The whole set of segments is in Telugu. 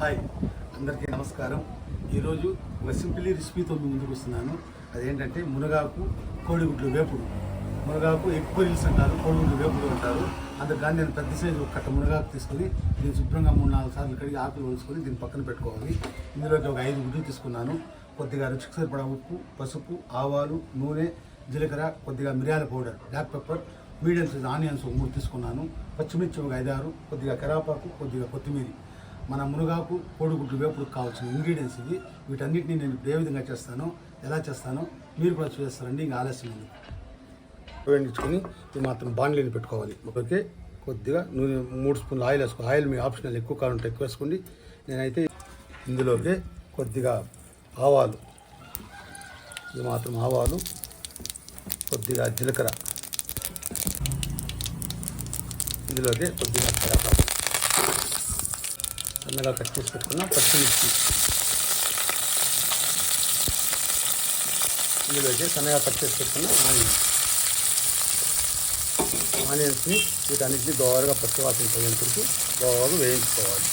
హాయ్. అందరికీ నమస్కారం. ఈరోజు ఒక సింపుల్ రెసిపీతో మీ ముందుకు వస్తున్నాను. అదేంటంటే మునగాకు కోడిగుడ్లు వేపుడు. మునగాకు ఎక్కువ రీల్స్ అంటారు కోడిగుడ్లు వేపుడు అంటారు. అందుకని నేను పెద్ద సైజు కట్ట మునగాకు తీసుకొని దీన్ని శుభ్రంగా మూడు నాలుగు సార్లు కడిగి ఆకులు వంచుకొని దీన్ని పక్కన పెట్టుకోవాలి. ఇందులోకి ఒక ఐదు గుడ్లు తీసుకున్నాను. కొద్దిగా రుచికి సరిపడా ఉప్పు పసుపు ఆవాలు నూనె జీలకర్ర కొద్దిగా మిరియాల powder black pepper medium size onions ఒక మూడు తీసుకున్నాను. పచ్చిమిర్చి ఒక ఐదారు కొద్దిగా కరాపాకు కొద్దిగా కొత్తిమీర. మన మునగాకు కోడిగుడ్లు వేపుడు కావాల్సిన ఇంగ్రీడియంట్స్ ఇది వీటన్నిటిని నేను ఏ విధంగా చేస్తానో ఎలా చేస్తానో మీరు కూడా చూస్తారండి ఇంకా ఆలస్యం ఉంది వేయించుకొని ఇది మాత్రం బాండ్లీని పెట్టుకోవాలి. ఓకే? కొద్దిగా నూనె మూడు స్పూన్లు ఆయిల్ వేసుకో ఆయిల్ మీ ఆప్షనల్ ఎక్కువ కాలం ఎక్కువ వేసుకోండి. నేనైతే ఇందులోకి కొద్దిగా ఆవాలు. ఇది మాత్రం ఆవాలు. కొద్దిగా జీలకర్ర. ఇందులోకి కొద్దిగా కరేపాకు సన్నగా కట్ చేసి పెట్టుకున్న పచ్చిమిర్చి. ఇందులోకి సన్నగా కట్ చేసి పెట్టుకున్న ఆనియన్స్. ఆనియన్స్ని వీటన్నిటిని దోరగా పచ్చివాసన పోయేందుకు వరకు వేయించుకోవాలి.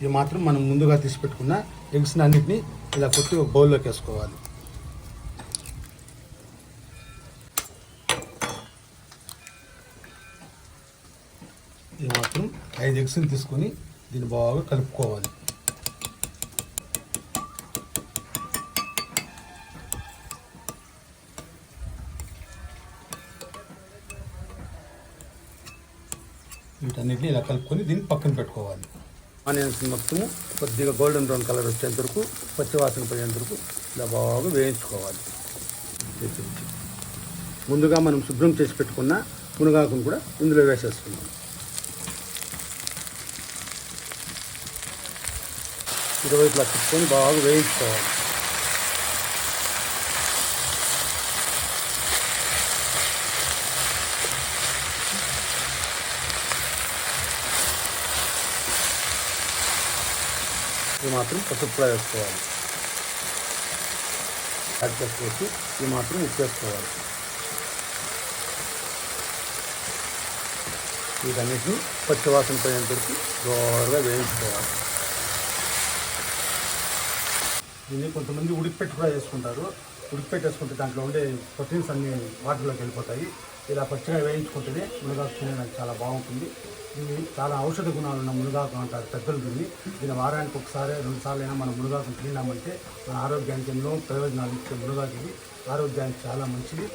ఇది మాత్రం మనం ముందుగా తీసి పెట్టుకున్న ఎగ్స్ని అన్నింటినీ ఇలా కొట్టి ఒక బౌల్లోకి వేసుకోవాలి. ఇది మాత్రం ఐదు ఎగ్స్ని తీసుకొని దీన్ని బాగా కలుపుకోవాలి. వీటన్నిటిని ఇలా కలుపుకొని దీన్ని పక్కన పెట్టుకోవాలి. ఆనియన్స్ మొత్తము కొద్దిగా గోల్డెన్ బ్రౌన్ కలర్ వచ్చేంత వరకు పచ్చివాసన పోయేంత వరకు ఇలా బాగా వేయించుకోవాలి. ముందుగా మనం శుభ్రం చేసి పెట్టుకున్న మునగాకును కూడా ఇందులో వేసేసుకున్నాం ఇరువైపులా తిప్పుకొని బాగా వేయించుకోవాలి. ఇది మాత్రం పసుపు కూడా వేసుకోవాలి. యాడ్ చేసి ఇది మాత్రం ఇచ్చేసుకోవాలి వీటన్నిటిని పచ్చివాసన పోయేంతవరకు వరకు వేయించుకోవాలి. దీన్ని కొంతమంది ఉడికిపెట్టి కూడా వేసుకుంటారు. ఉడికిపెట్టేసుకుంటే దాంట్లో ఉండే ప్రోటీన్స్ అన్ని వాటిలోకి వెళ్ళిపోతాయి. ఇలా పచ్చిగా వేయించుకుంటేనే మునగాకు తినడానికి చాలా బాగుంటుంది. ఇది చాలా ఔషధ గుణాలు ఉన్న మునగాకు అంటారు పెద్దలు దీన్ని. దీని వారానికి ఒకసారి రెండు సార్లు అయినా మనం మునగాకు తిన్నామంటే మన ఆరోగ్యానికి ఎన్నో ప్రయోజనాలు ఇచ్చే మునగాకు ఇది. ఆరోగ్యానికి చాలా మంచిది.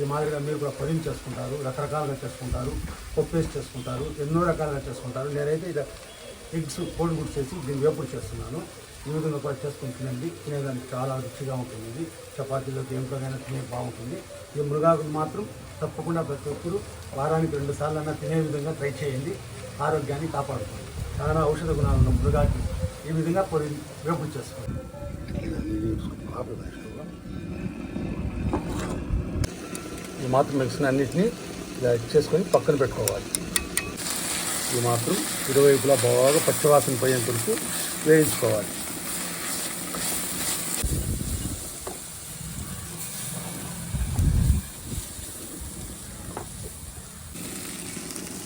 ఈ మాదిరిగా మీరు కూడా పొడిని చేసుకుంటారు రకరకాలుగా చేసుకుంటారు పప్పు వేసి చేసుకుంటారు ఎన్నో రకాలుగా చేసుకుంటారు. నేనైతే ఇది ఎగ్స్ కోడిగుడ్డు చేసి దీన్ని వేపుడు చేస్తున్నాను. ఈ విధంగా కూడా చేసుకుని తినండి. తినేదానికి చాలా రుచిగా ఉంటుంది. ఇది చపాతీలోకి ఎంతోనైనా తినే బాగుంటుంది. ఈ మృగాకులు మాత్రం తప్పకుండా ప్రతి ఒక్కరు వారానికి రెండు సార్లు అన్నా తినే విధంగా ట్రై చేయండి. ఆరోగ్యాన్ని కాపాడుతుంది చాలా ఔషధ గుణాలు ఉన్న మృగాకి ఈ విధంగా పొడి వేపుడు చేసుకోండి. ఈ మాత్రం మిక్స్ని అన్నింటినీ ఇలా చేసుకొని పక్కన పెట్టుకోవాలి. ఇది మాత్రం ఇరువైపులా బాగా పచ్చివాసన పోయేంత వరకు వేయించుకోవాలి.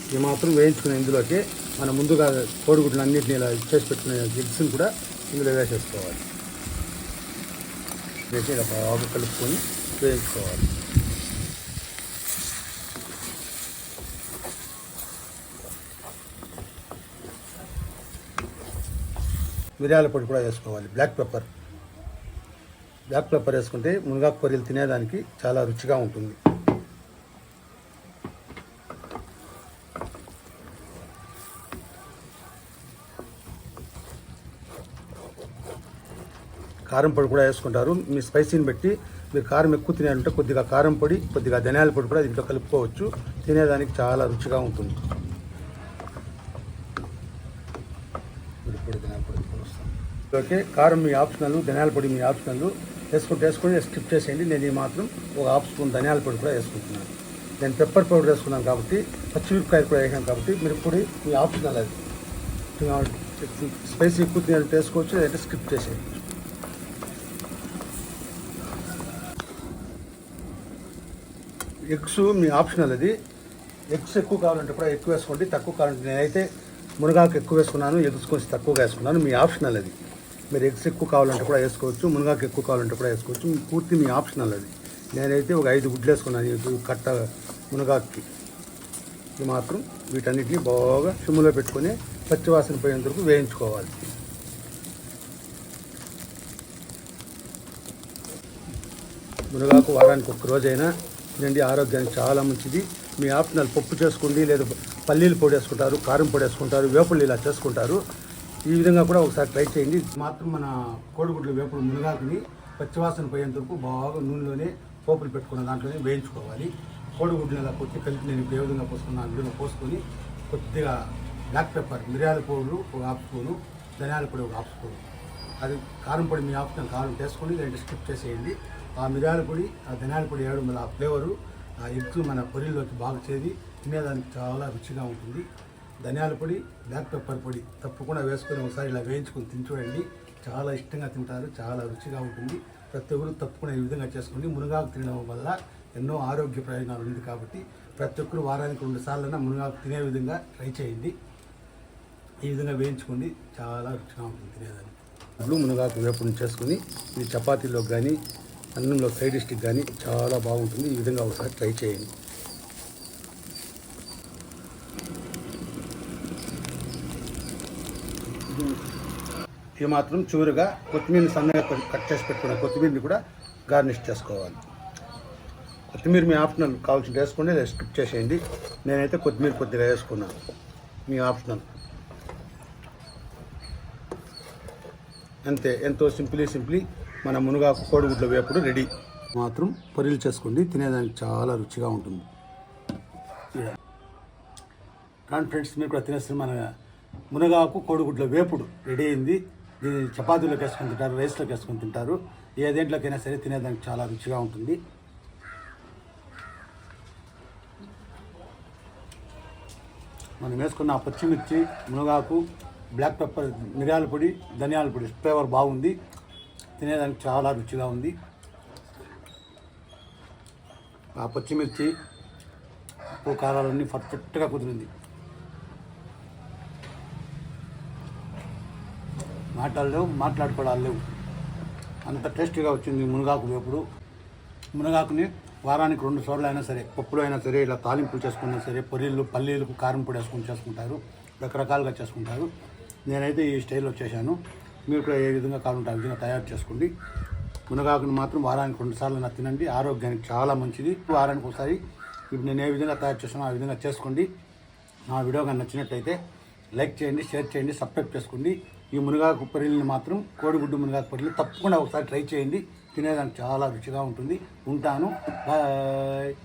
ఇది మాత్రం వేయించుకునే ఇందులోకి మనం ముందుగా కోడిగుడ్లు అన్నింటినీ ఇలా చేసి పెట్టుకునే గిగ్స్ని కూడా ఇందులో వేసేసుకోవాలి. వేసి ఇలా బాగా కలుపుకొని వేయించుకోవాలి. మిరియాల పొడి కూడా వేసుకోవాలి. బ్లాక్ పెప్పర్ బ్లాక్ పెప్పర్ వేసుకుంటే మునగాకు పొరియలు తినేదానికి చాలా రుచిగా ఉంటుంది. కారం పొడి కూడా వేసుకుంటారు. మీ స్పైసీని బట్టి మీరు కారం ఎక్కువ తినాలంటే కొద్దిగా కారం పొడి కొద్దిగా ధనియాల పొడి కూడా దీంట్లో కలుపుకోవచ్చు. తినేదానికి చాలా రుచిగా ఉంటుంది పొడి పొడి ధనియాల పొడి తీసుకొని వస్తాం. ఓకే కారం మీ ఆప్షనల్ ధనియాల పొడి మీ ఆప్షనల్. వేసుకుంటే వేసుకొని స్కిప్ చేసేయండి. నేను ఈ మాత్రం ఒక హాఫ్ స్పూన్ ధనియాల పొడి కూడా వేసుకుంటున్నాను. నేను పెప్పర్ పౌడర్ వేసుకున్నాను కాబట్టి పచ్చిమిరపకాయలు కూడా వేసాను కాబట్టి మీరు పొడి మీ ఆప్షనల్ అది. స్పైసీ ఎక్కువ నేను వేసుకోవచ్చు లేదంటే స్కిప్ చేసేయండి. ఎగ్స్ మీ ఆప్షనల్ అది. ఎగ్స్ ఎక్కువ కావాలంటే కూడా ఎక్కువ వేసుకోండి. తక్కువ కావాలంటే నేనైతే మునగాకు ఎక్కువ వేసుకున్నాను ఎగ్స్ కొంచెం తక్కువగా వేసుకున్నాను. మీ ఆప్షనల్ అది. మీరు ఎగ్స్ ఎక్కువ కావాలంటే కూడా వేసుకోవచ్చు మునగాకు ఎక్కువ కావాలంటే కూడా వేసుకోవచ్చు. పూర్తి మీ ఆప్షనల్ అది. నేనైతే ఒక ఐదు గుడ్లు వేసుకున్నాను కట్ట మునగాకి ఇది మాత్రం వీటన్నిటిని బాగా సిమ్ములో పెట్టుకొని పచ్చివాసన పోయేంత వరకు వేయించుకోవాలి. మునగాకు వారానికి ఒక్క రోజైనా తినండి ఆరోగ్యానికి చాలా మంచిది. మీ ఆప్షనల్ పప్పు చేసుకోండి లేదా పల్లీలు పొడి వేసుకుంటారు కారం పొడి వేసుకుంటారు వేపుళ్ళు ఇలా చేసుకుంటారు. ఈ విధంగా కూడా ఒకసారి ట్రై చేయండి. మాత్రం మన కోడిగుడ్లు వేపుడు మునగాకుని పచ్చివాసన పోయేంత వరకు బాగా నూనెలోనే పోపులు పెట్టుకున్న దాంట్లోనే వేయించుకోవాలి. కోడిగుడ్లు ఇలా కొట్టి కలిపి నేను ఏ విధంగా పోసుకున్నాను విధంగా పోసుకొని కొద్దిగా బ్లాక్ పెప్పర్ మిరియాల పౌడర్ ఒక హాఫ్ స్పూను ధనియాల పొడి ఒక హాఫ్ స్పూను. అది కారం పొడి మీ ఆప్షన్ కారం వేసుకొని లేదంటే స్కిప్ చేసేయండి. ఆ మిరియాల పొడి ఆ ధనియాల పొడి వేయడం వల్ల ఆ ఫ్లేవరు ఆ ఎగ్స్ మన పొరిల్లోకి బాగా చేరి తినేదానికి చాలా రుచిగా ఉంటుంది. ధనియాల పొడి బ్లాక్ పెప్పర్ పొడి తప్పకుండా వేసుకొని ఒకసారి ఇలా వేయించుకొని తిని చూడండి చాలా ఇష్టంగా తింటారు చాలా రుచిగా ఉంటుంది. ప్రతి ఒక్కరు తప్పకుండా ఈ విధంగా చేసుకోండి. మునగాకు తినడం వల్ల ఎన్నో ఆరోగ్య ప్రయోజనాలు ఉంది కాబట్టి ప్రతి ఒక్కరు వారానికి రెండు సార్లైనా మునగాకు తినే విధంగా ట్రై చేయండి. ఈ విధంగా వేయించుకోండి చాలా రుచిగా ఉంటుంది తినేదాన్ని ఇప్పుడు మునగాకు వేపుడు చేసుకుని ఇది చపాతీలో కానీ అన్నంలో సైడ్ డిష్కి కానీ చాలా బాగుంటుంది. ఈ విధంగా ఒకసారి ట్రై చేయండి. ఇది మాత్రం చూరుగా కొత్తిమీర సన్నగా కట్- చేసి పెట్టుకున్న కొత్తిమీరని కూడా గార్నిష్ చేసుకోవాలి. కొత్తిమీర మీ ఆప్షనల్ కావాల్సిన వేసుకోండి లేదా స్కిప్ చేసేయండి. నేనైతే కొత్తిమీర కొద్దిగా వేసుకున్నాను. మీ ఆప్షనల్. అంతే ఎంతో సింప్లీ సింప్లీ మన మునగాకు కోడిగుడ్ల వేపుడు రెడీ. మాత్రం పొరిలు చేసుకోండి తినేదానికి చాలా రుచిగా ఉంటుంది. కానీ మీరు కూడా తినేస్తుంది మన మునగాకు కోడిగుడ్ల వేపుడు రెడీ అయింది. దీన్ని చపాతీలోకి వేసుకొని తింటారు రైస్లోకి వేసుకొని తింటారు. ఏ దేంట్లోకైనా సరే తినేదానికి చాలా రుచిగా ఉంటుంది. మనం వేసుకున్న పచ్చిమిర్చి మునగాకు బ్లాక్ పెప్పర్ మిరియాల పొడి ధనియాల పొడి ఫ్లేవర్ బాగుంది. తినేదానికి చాలా రుచిగా ఉంది. ఆ పచ్చిమిర్చి ఉప్పు కారాలన్నీ పర్ఫెక్ట్గా కుదిరింది. మాట్లాడలేవు మాట్లాడుకోవడాలు లేవు. అంత టేస్టీగా వచ్చింది మునగాకు వేపుడు. మునగాకుని వారానికి రెండు సార్లు అయినా సరే పప్పులు అయినా సరే ఇలా తాలింపులు చేసుకున్నా సరే పొరీలు పల్లీలకు కారం పొడి వేసుకొని చేసుకుంటారు. రకరకాలుగా చేసుకుంటారు. నేనైతే ఈ స్టైల్లో చేశాను. మీరు కూడా ఏ విధంగా కావాలంటే ఆ విధంగా తయారు చేసుకోండి. మునగాకుని మాత్రం వారానికి రెండు సార్లు నా తినండి. ఆరోగ్యానికి చాలా మంచిది. వారానికి ఒకసారి ఇప్పుడు నేను ఏ విధంగా తయారు చేస్తానో ఆ విధంగా చేసుకోండి. నా వీడియో కానీ నచ్చినట్టయితే లైక్ చేయండి షేర్ చేయండి సబ్స్క్రైబ్ చేసుకోండి. ఈ మునగాకు పొరిల్ని మాత్రం కోడిగుడ్డు మునగాకు పొరిల్ని తప్పకుండా ఒకసారి ట్రై చేయండి. తినేదానికి చాలా రుచిగా ఉంటుంది. ఉంటాను. బాయ్.